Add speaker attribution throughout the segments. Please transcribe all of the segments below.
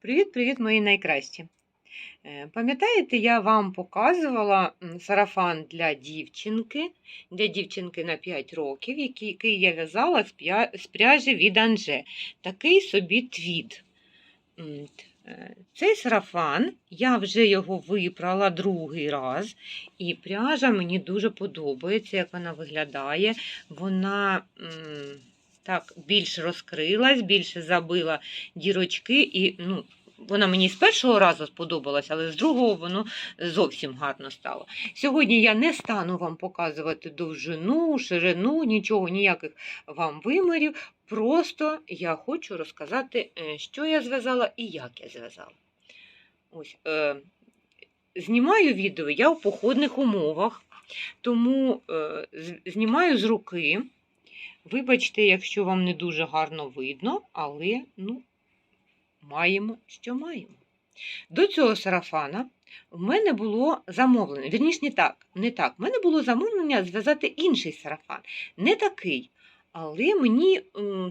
Speaker 1: Привіт-привіт, мої найкращі. Е, Пам'ятаєте, я вам показувала сарафан для дівчинки, для дівчинки на 5 років, який, я в'язала з, пряжі від Анже. Такий собі твід. Е, Цей сарафан, я вже його випрала другий раз, і пряжа мені дуже подобається, як вона виглядає. Вона так більш розкрилась, більше забила дірочки, і ну, вона мені з першого разу сподобалась, але з другого воно зовсім гарно стало. Сьогодні я не стану вам показувати довжину, ширину, нічого, ніяких вам вимірів. Просто я хочу розказати, е, що я зв'язала і як я зв'язала. Ось, е, знімаю відео я в походних умовах, тому е, знімаю з руки. Вибачте, якщо вам не дуже гарно видно, але ну, маємо, що маємо. До цього сарафана в мене було замовлення. Вірніше, не так. Не так. В мене було замовлення зв'язати інший сарафан. Не такий. Але мені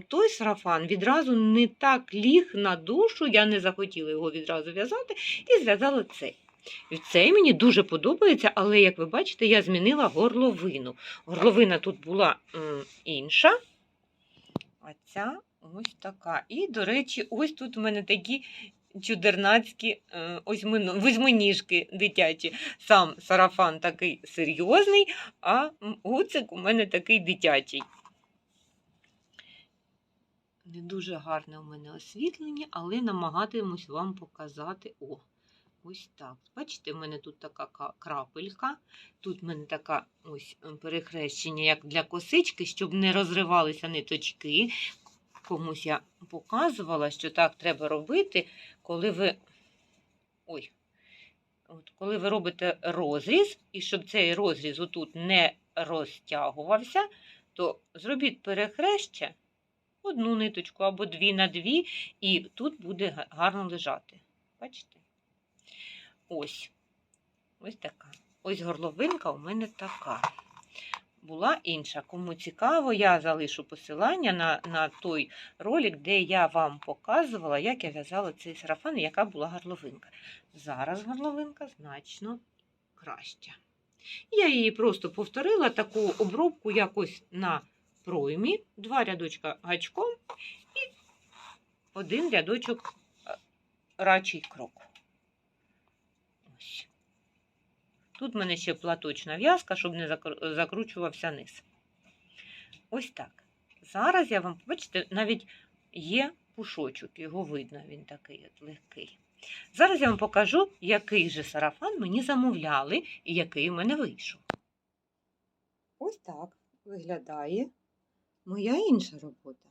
Speaker 1: той сарафан відразу не так ліг на душу, я не захотіла його відразу в'язати і зв'язала цей. І Цей мені дуже подобається, але, як ви бачите, я змінила горловину. Горловина тут була інша, а ця ось така. І, до речі, ось тут у мене такі чудернацькі е, восьминіжки дитячі. Сам сарафан такий серйозний, а гуцик у мене такий дитячий. Не дуже гарне у мене освітлення, але намагатимусь вам показати. О, ось так. Бачите, в мене тут така крапелька, тут в мене така ось перехрещення, як для косички, щоб не розривалися ниточки. Комусь я показувала, що так треба робити, коли ви. Ой. От, коли ви робите розріз, і щоб цей розріз отут не розтягувався, то зробіть перехреща одну ниточку або дві на дві, і тут буде гарно лежати. Бачите? Ось. Ось така. Ось горловинка у мене така. Була інша. Кому цікаво, я залишу посилання на, на той ролик, де я вам показувала, як я в'язала цей сарафан і яка була горловинка. Зараз горловинка значно краща. Я її просто повторила таку обробку якось на проймі, два рядочка гачком і один рядочок е, рачий крок. Ось. Тут в мене ще платочна в'язка, щоб не закручувався низ. Ось так. Зараз я вам, бачите, навіть є пушочок, його видно, він такий от легкий. Зараз я вам покажу, який же сарафан мені замовляли і який у мене вийшов. Ось так виглядає моя інша робота.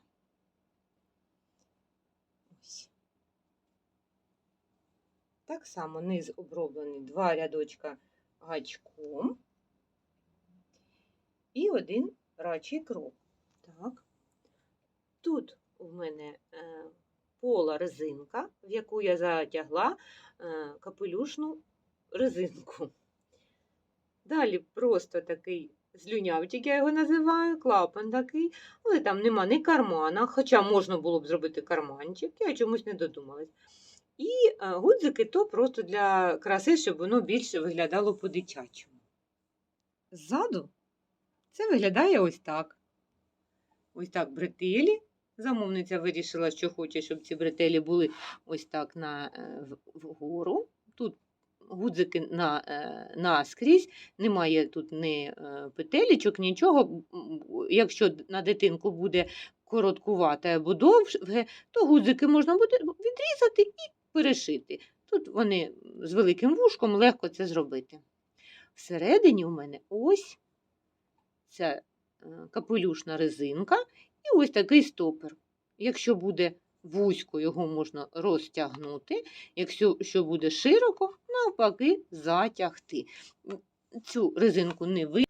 Speaker 1: Ось. Так само низ оброблений два рядочка гачком і один рачий крок. Так. Тут у мене е, пола резинка, в яку я затягла е, капелюшну резинку. Далі просто такий злюнявчик, я його називаю, клапан такий, але там нема ні кармана, хоча можна було б зробити карманчик, я чомусь не додумалась. І е, гудзики то просто для краси, щоб воно більше виглядало по-дитячому. Ззаду це виглядає ось так. Ось так бретелі. Замовниця вирішила, що хоче, щоб ці бретелі були ось так на, е, вгору. Тут гудзики на, е, наскрізь, немає тут ні петелечок, нічого. Якщо на дитинку буде короткувате або довге, то гудзики можна буде відрізати і перешити. Тут вони з великим вушком легко це зробити. Всередині у мене ось ця е, капелюшна резинка і ось такий стопер. Якщо буде вузько, його можна розтягнути, якщо що буде широко, навпаки, затягти. Цю резинку не ви,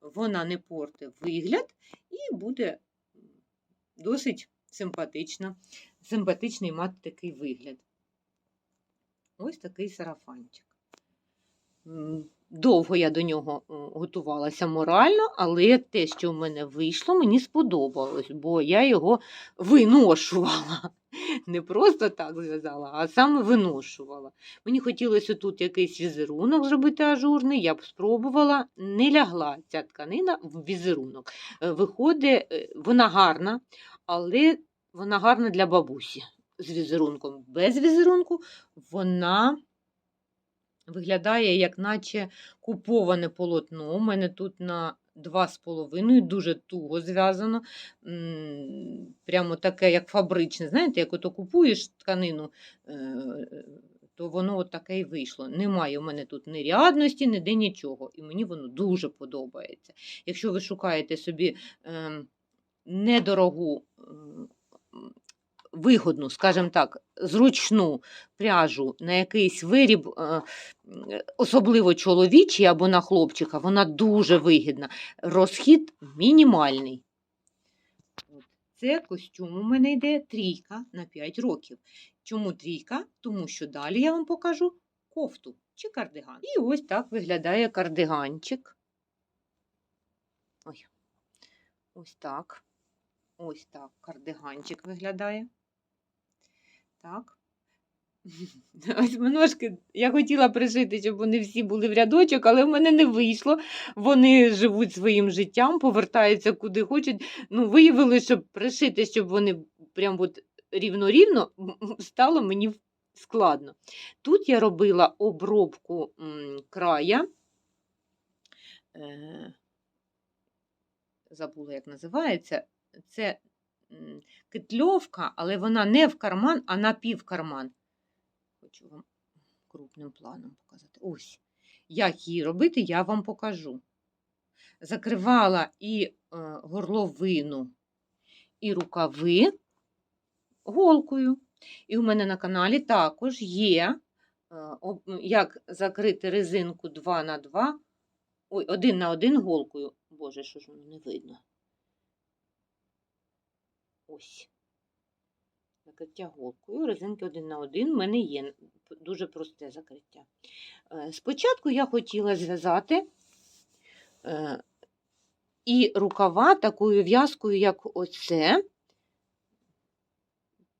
Speaker 1: вона не порте вигляд і буде досить симпатична, симпатичний мати такий вигляд. Ось такий сарафанчик. Довго я до нього готувалася морально, але те, що в мене вийшло, мені сподобалось, бо я його виношувала. не просто так зв'язала, а саме виношувала. Мені хотілося тут якийсь візерунок зробити ажурний, я б спробувала, не лягла ця тканина в візерунок. Е, Виходить, е, вона гарна, але вона гарна для бабусі з візерунком. Без візерунку вона виглядає, як наче куповане полотно. У мене тут на 2,5 дуже туго зв'язано. Прямо таке, як фабричне. Знаєте, як ото купуєш тканину, е, то воно от таке і вийшло. Немає у мене тут ні рядності, ніде нічого. І мені воно дуже подобається. Якщо ви шукаєте собі ем, недорогу, вигодну, скажімо так, зручну пряжу на якийсь виріб, е, особливо чоловічий або на хлопчика, вона дуже вигідна. Розхід мінімальний. Це костюм у мене йде трійка на 5 років. Чому трійка? Тому що далі я вам покажу кофту чи кардиган. І ось так виглядає кардиганчик. Ой. Ось так. Ось так кардиганчик виглядає. Так. Ось ножки я хотіла пришити, щоб вони всі були в рядочок, але в мене не вийшло. Вони живуть своїм життям, повертаються куди хочуть. Ну, виявили, щоб пришити, щоб вони прям от рівно-рівно стало мені складно. Тут я робила обробку края. Е, забула, як називається. Це м, кетльовка, але вона не в карман, а на півкарман. Хочу вам крупним планом показати. Ось. Як її робити, я вам покажу. Закривала і е, горловину, і рукави голкою. І у мене на каналі також є, е, як закрити резинку 2 на 2 ой, 1 на 1 голкою. Боже, що ж воно не видно. Ось. Закриття голкою, резинки один на один в мене є дуже просте закриття. Е, Спочатку я хотіла зв'язати е, і рукава такою в'язкою, як оце.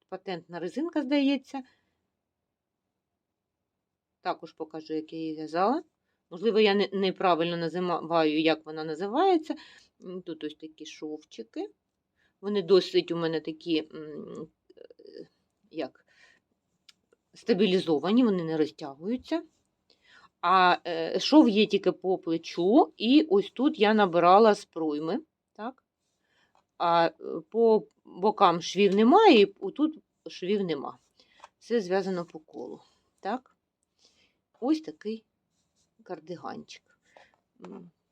Speaker 1: Патентна резинка, здається. Також покажу, як я її в'язала. Можливо, я неправильно називаю, як вона називається. Тут ось такі шовчики. Вони досить у мене такі, е, як стабілізовані, вони не розтягуються. А е, шов є тільки по плечу, і ось тут я набирала з пройми. Так? А е, по бокам швів немає, і тут швів нема. Все зв'язано по колу. Так? Ось такий кардиганчик.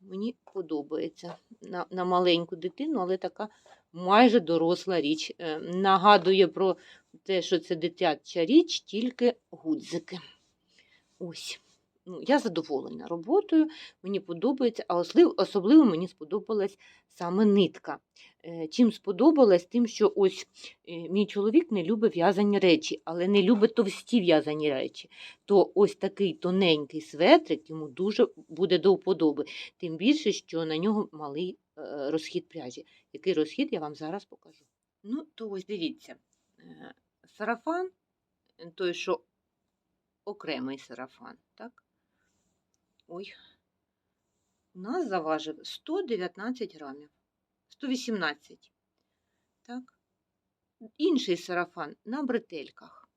Speaker 1: Мені подобається на, на маленьку дитину, але така майже доросла річ. Е, Нагадує про те, що це дитяча річ, тільки гудзики. Ось. Ну, я задоволена роботою, мені подобається, а особливо мені сподобалась саме нитка. Е, Чим сподобалась? Тим, що ось е, мій чоловік не любить в'язані речі, але не любить товсті в'язані речі. То ось такий тоненький светрик йому дуже буде до вподоби. Тим більше, що на нього малий е, розхід пряжі. Який розхід я вам зараз покажу. Ну, то ось дивіться. Сарафан, той, що окремий сарафан, так? Ой. Нас заважив 119 грамів. 118. Так. Інший сарафан на бретельках.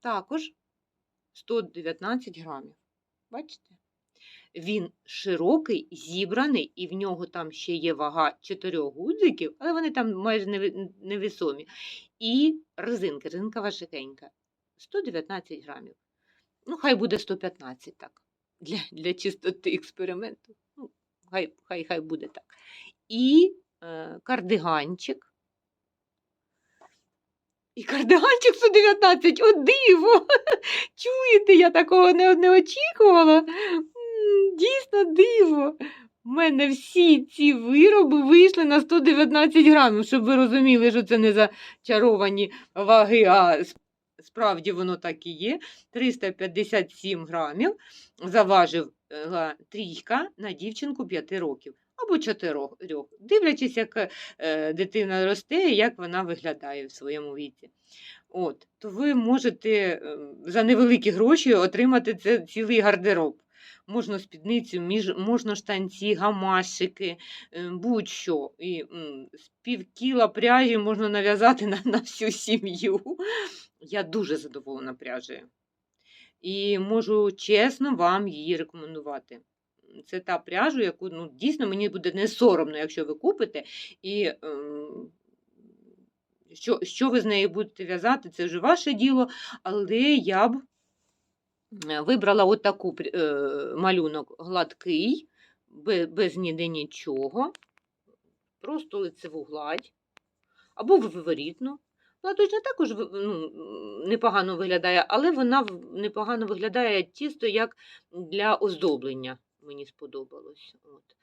Speaker 1: Також 119 грамів. Бачите? Він широкий, зібраний, і в нього там ще є вага чотирьох гудзиків, але вони там майже невесомі. І резинка, резинка важкенька. 119 грамів. Ну, хай буде 115 так. Для, для чистоти експерименту. Ну, хай, хай, хай буде так. І е, кардиганчик. І кардиганчик 119, о диво! Чуєте, я такого не, не очікувала. Дійсно диво. У мене всі ці вироби вийшли на 119 грамів, щоб ви розуміли, що це не зачаровані ваги, а справді воно так і є. 357 грамів заважив е, трійка на дівчинку 5 років. або чотирьох, дивлячись, як е, дитина росте і як вона виглядає в своєму віці. От, то ви можете е, за невеликі гроші отримати це цілий гардероб. Можна спідницю, можна штанці, гамашики, е, будь-що. І м, з півкіла пряжі можна нав'язати на, на всю сім'ю. Я дуже задоволена пряжею. І можу чесно вам її рекомендувати. Це та пряжа, яку ну, дійсно мені буде не соромно, якщо ви купите. І ем, що, що ви з нею будете в'язати, це вже ваше діло, але я б вибрала от таку пр- е, малюнок гладкий, без, ніде нічого, просто лицеву гладь або виворітну. Вона точно також ну, непогано виглядає, але вона непогано виглядає чисто як для оздоблення. Мені сподобалось. От.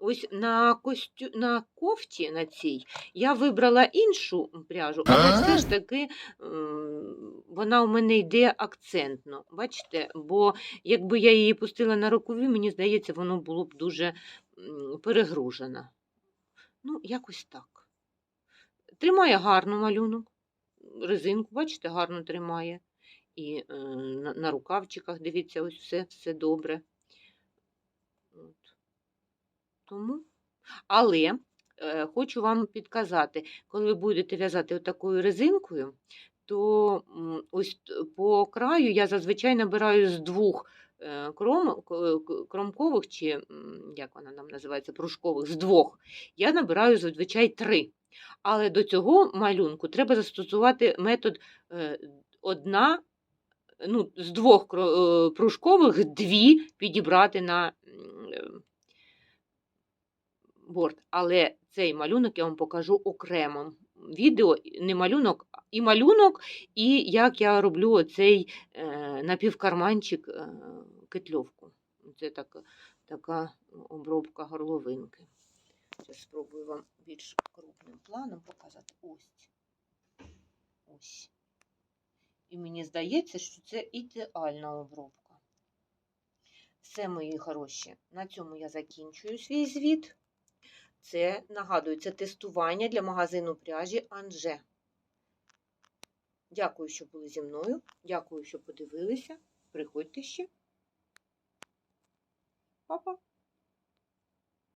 Speaker 1: Ось на, костю... на кофті на цій я вибрала іншу пряжу, але все ж таки вона у мене йде акцентно. Бачите? Бо якби я її пустила на рукаві, мені здається, воно було б дуже перегружено. Ну, якось так. Тримає гарно малюнок. Резинку, бачите, гарно тримає. І е, на, на рукавчиках, дивіться, ось все, все добре. Тому. Але е, хочу вам підказати, коли ви будете в'язати такою резинкою, то ось по краю я зазвичай набираю з двох е, кром, кромкових, чи як вона нам називається, пружкових, з двох. Я набираю зазвичай три. Але до цього малюнку треба застосувати метод е, одна, ну, з двох е, пружкових дві підібрати на борт. Але цей малюнок я вам покажу окремо. Відео, не малюнок, і малюнок, і як я роблю оцей е, напівкарманчик е, кетльовку. Це така, така обробка горловинки. Зараз спробую вам більш крупним планом показати. Ось. Ось. І мені здається, що це ідеальна обробка. Все, мої хороші. На цьому я закінчую свій звіт. Це, нагадую, це тестування для магазину пряжі Анже. Дякую, що були зі мною. Дякую, що подивилися. Приходьте ще. Па-па.